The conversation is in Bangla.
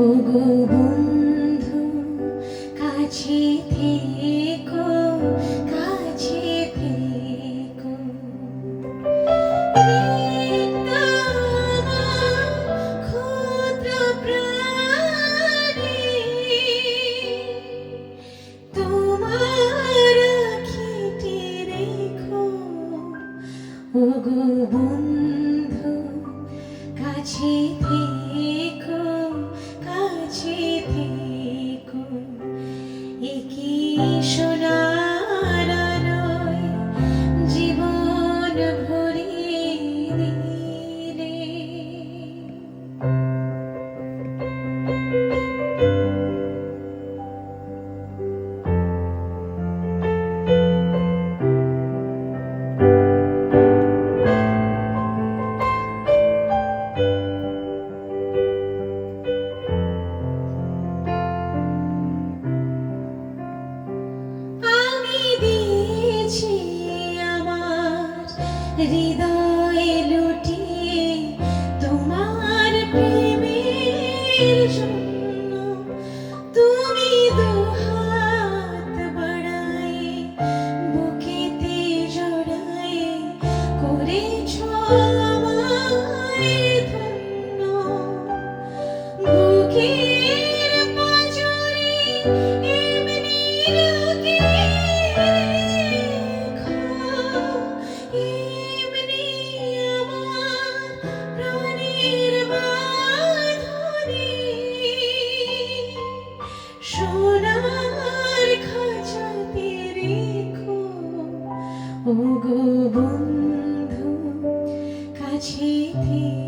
Oh, good. should I? হৃদয় ওগো বন্ধু কাছে থেকে